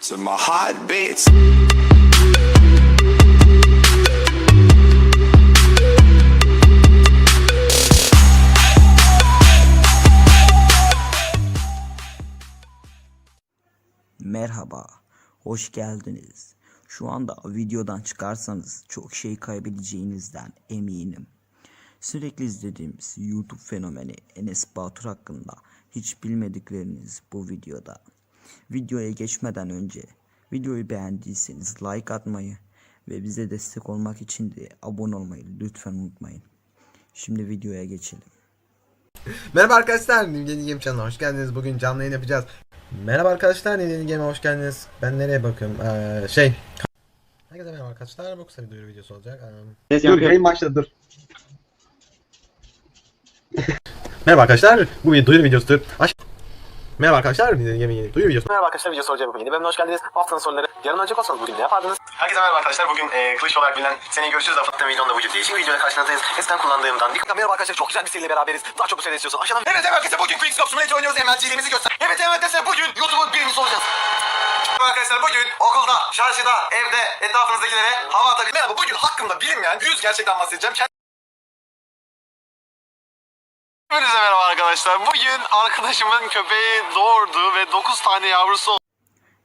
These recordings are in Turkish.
to my heartbeats. Merhaba, hoş geldiniz. Şu anda videodan çıkarsanız çok şey kaybedeceğinizden eminim. Sürekli izlediğimiz YouTube fenomeni Enes Batur hakkında hiç bilmedikleriniz bu videoda. Videoya geçmeden önce videoyu beğendiyseniz like atmayı ve bize destek olmak için de abone olmayı lütfen unutmayın. Şimdi videoya geçelim. Merhaba arkadaşlar, Yeni Game Channel'a hoş geldiniz. Bugün canlı yayın yapacağız. Merhaba arkadaşlar, Yeni Game'e hoş geldiniz. Ben nereye bakıyorum? Ee, şey... Herkese merhaba arkadaşlar, bu kısa bir duyuru videosu olacak. Ee, Dur yayın başladı dur. Merhaba arkadaşlar, bu bir duyuru videosudur. Aş Merhaba arkadaşlar, Yeni Game'in yeni duyuru videosu. Merhaba arkadaşlar, video soracak bugün. Yeni bölümüne hoş geldiniz. Haftanın soruları. Yarın ölecek olsanız bugün ne yapardınız? Herkese merhaba arkadaşlar, bugün e, Kılıç olarak bilinen Seni Görüşürüz Afat'ta milyonda vücut değişik bir videoyla karşınızdayız. Eskiden kullandığımdan. Dikkat merhaba arkadaşlar, çok güzel bir seriyle beraberiz. Daha çok bu seri istiyorsan aşağıdan. Evet evet arkadaşlar, bugün Quick Scope Simulator oynuyoruz. MLC'liğimizi göster. Evet evet arkadaşlar, bugün YouTube'un birincisi olacağız. Merhaba Arkadaşlar bugün okulda, çarşıda, evde, etrafınızdakilere hava atabilir. Merhaba bugün hakkımda bilinmeyen 100 gerçekten bahsedeceğim. Hepinize merhaba arkadaşlar. Bugün arkadaşımın köpeği doğurdu ve 9 tane yavrusu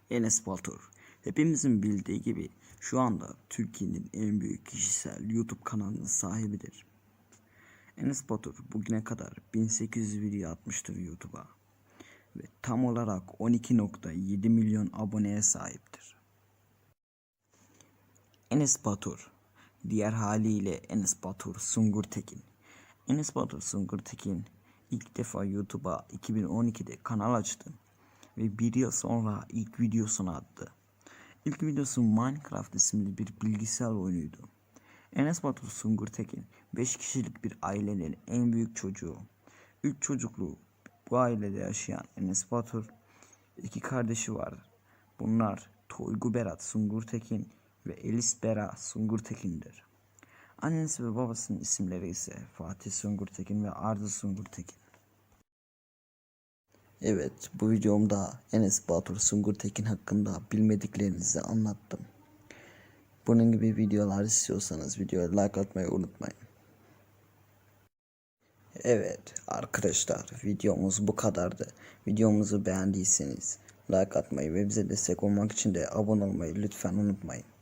Enes Batur. Hepimizin bildiği gibi şu anda Türkiye'nin en büyük kişisel YouTube kanalının sahibidir. Enes Batur bugüne kadar 1800 video atmıştır YouTube'a ve tam olarak 12.7 milyon aboneye sahiptir. Enes Batur, diğer haliyle Enes Batur Sungur Tekin. Enes Batur Sungur ilk defa YouTube'a 2012'de kanal açtı ve bir yıl sonra ilk videosunu attı. İlk videosu Minecraft isimli bir bilgisayar oyunuydu. Enes Batur Sungur Tekin 5 kişilik bir ailenin en büyük çocuğu. 3 çocuklu bu ailede yaşayan Enes Batur iki kardeşi var. Bunlar Toygu Berat Sungur Tekin ve Elis Bera Sungur Tekin'dir. Annesi ve babasının isimleri ise Fatih Sungur Tekin ve Arda Sungur Tekin. Evet, bu videomda Enes Batur Sungur Tekin hakkında bilmediklerinizi anlattım. Bunun gibi videolar istiyorsanız videoya like atmayı unutmayın. Evet arkadaşlar videomuz bu kadardı. Videomuzu beğendiyseniz like atmayı ve bize destek olmak için de abone olmayı lütfen unutmayın.